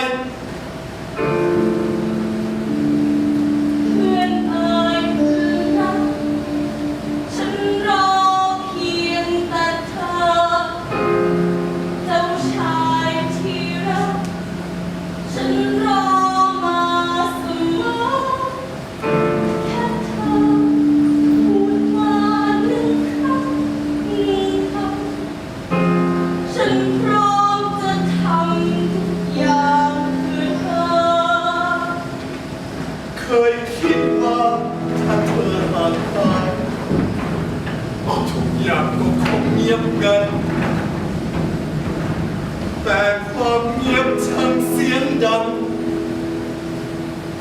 เงเงียบงัน แต่ความเงียบช่างเสียงดัง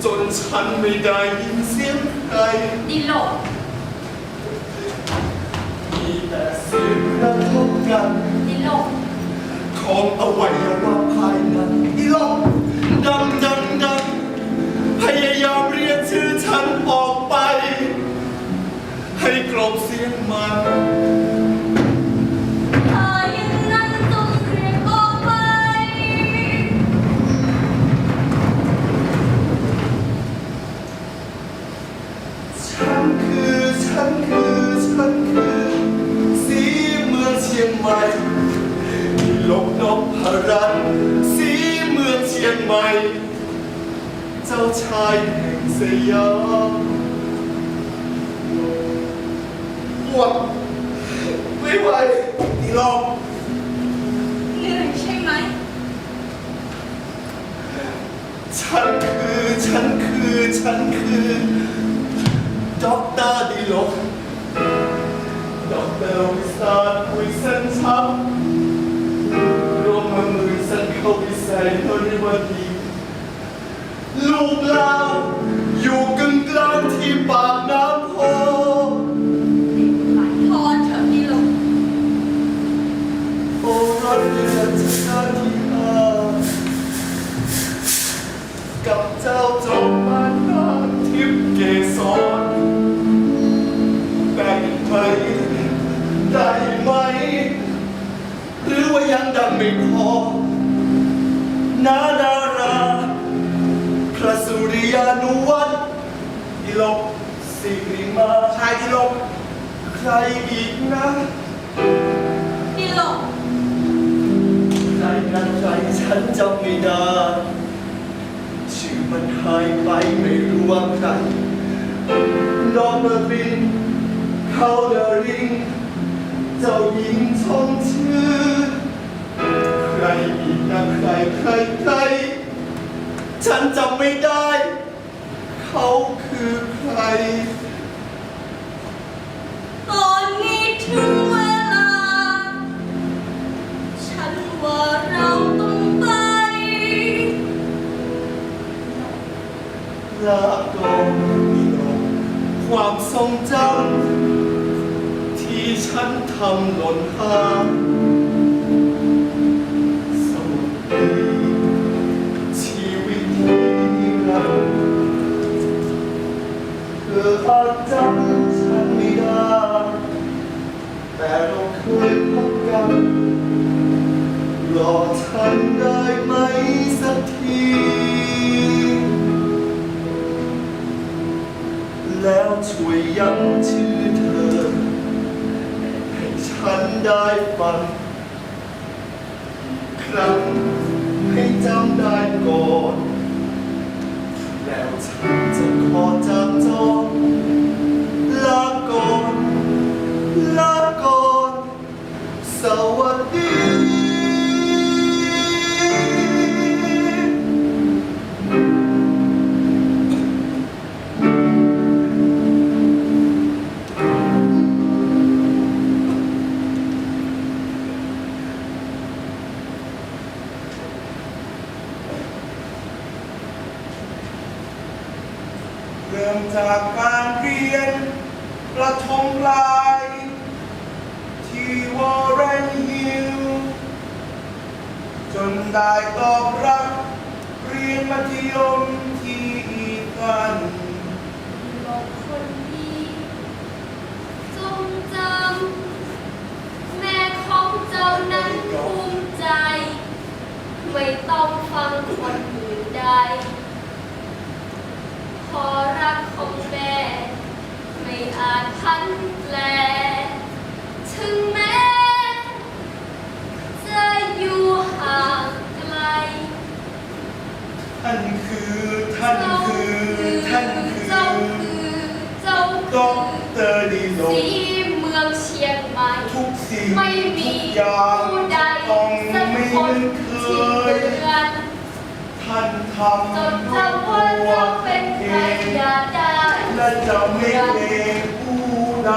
จนฉันไม่ได้ยินเสียงใครดีโลกมีแต่เสียงกระทบกันดีโลกของอวัยวะภายในอีหลอกดังดังดังพยายามเรียกชื่อฉันออกไป ให้กลบเสียงมัน ฉันคือฉันคือฉันคือสีเมืองเชียงใหม่ที่ลบนกพรัตน์สีเมืองเชียงใหม่ เจ้าชายแห่งสยามปวดไม่ไหวนี่ลองเหนื่อยใช่ไหม ฉันคือฉันคือฉันคือ ด็อกเตอร์ดีลกด็อกเตอร์วิสาคุยเส้นช้ำรวมมือมือสันเข้าวิสัยนริวดีลูกเราอยู่กึ่งกลางที่ปาก นาดารา พระสุริยานุวัตรดิลกสิริมาชายดิลกใครอีกนะดีโลกใครนั้นใครฉันจำไม่ได้ชื่อมันหายไปไม่รู้ว่าใครน้องเบอร์บินเขาเดอริงเจ้าหญิงชมชื่อ ฉันจำไม่ได้ เขาคือใคร ตอนนี้ถึงเวลา ฉันว่าเราต้องไป ลาก่อนมีลมความทรงจำที่ฉันทำหล่นหาย ออาจจำฉันไม่ได้ แต่เราเคยพบกันรอฉันได้ไหมสักที แล้วช่วยย้ำชื่อเธอ ให้ฉันได้ฟังครั้งให้จำได้ก่อน แล้วฉันจะขอจำจองล เริ่มจากการเรียน ประถมปลาย ที่วอร์เรนฮิลจนได้ตอบรับเรียนมัธยมที่อีกัน บอกคนดีจงจำแม่ของเจ้านั้นภูมิใจ ไม่ต้องฟังคนอื่นใด ขอรักของแม่ ไม่อาจพันแปล ถึงแม้ จะอยู่ห่างไกล ท่านคือท่านคือท่านคืเจ้าอคือเจ้าด็อกคือเตอร์ดีโลสีเมืองเชียงใหม่ ทุกสิ่งไม่มีทุกอย่าง ท่านทำจดจำว่าเราเป็นใครอย่าได้และจะไม่เกรงผู้ใด